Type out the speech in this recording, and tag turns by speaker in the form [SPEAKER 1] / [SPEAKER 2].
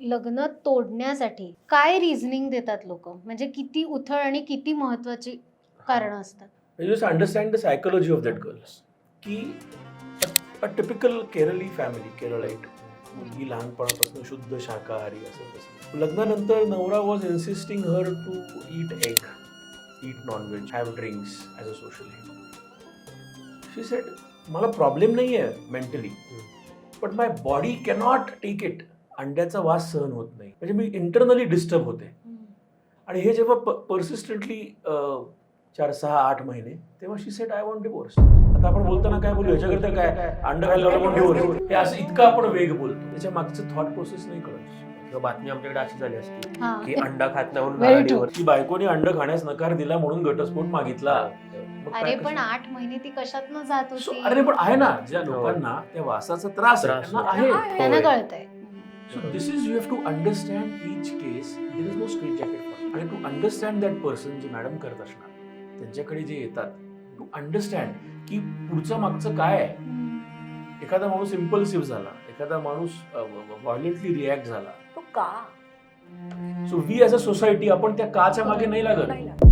[SPEAKER 1] लग्न तोडण्यासाठी काय रिझनिंग देतात लोक? म्हणजे किती उथळ आणि किती महत्वाची कारण असतात?
[SPEAKER 2] You just understand the psychology of that girls की अ टिपिकल केरळी फॅमिली केरळाईट मुलगी लहानपणापासून शुद्ध शाकाहारी असं तसं. लग्नानंतर नवरा was insisting her to eat egg eat nonveg have drinks as a social she said मला प्रॉब्लेम नाही आहे mentally but my body cannot take it अंड्याचा वास सहन होत नाही. म्हणजे मी इंटरनली डिस्टर्ब होते. आणि हे जेव्हा परसिस्टंटली चार सहा आठ महिने तेव्हा she said I want divorce आता आपण बोलताना काय बोलू? याच्याकरता काय? अंड पण डिवोर्स हे असं इतकं आपण वेग बोलतो. त्याच्या मागचं थॉट प्रोसेस नाही कळत.
[SPEAKER 3] किंवा बातमी आमच्याकडे अशी झाली असती
[SPEAKER 1] हा.
[SPEAKER 3] की अंडा खात नाही.
[SPEAKER 2] की बायकोने अंड खाण्यास नकार दिला म्हणून घटस्फोट मागितला.
[SPEAKER 1] अरे? पण आठ महिने ती कशात न जात होती?
[SPEAKER 2] अरे पण आहे ना ज्या
[SPEAKER 3] हो.
[SPEAKER 2] लोकांना त्या वासाचा त्रास आहे त्यांना.
[SPEAKER 1] कळतंय.
[SPEAKER 2] So this is you have to understand each case. There is no straight jacket for. आणि टू अंडरस्टँड दॅट पर्सन जे मॅडम करत असणार त्यांच्याकडे जे येतात टू अंडरस्टँड की पुढचं मागचं काय आहे. एखादा माणूस इम्पल्सिव्ह झाला एखादा माणूस व्हायलेंटली रिॲक्ट झाला
[SPEAKER 4] तो का
[SPEAKER 2] so we as a society आपण त्या काच्या मागे
[SPEAKER 4] नाही लागत.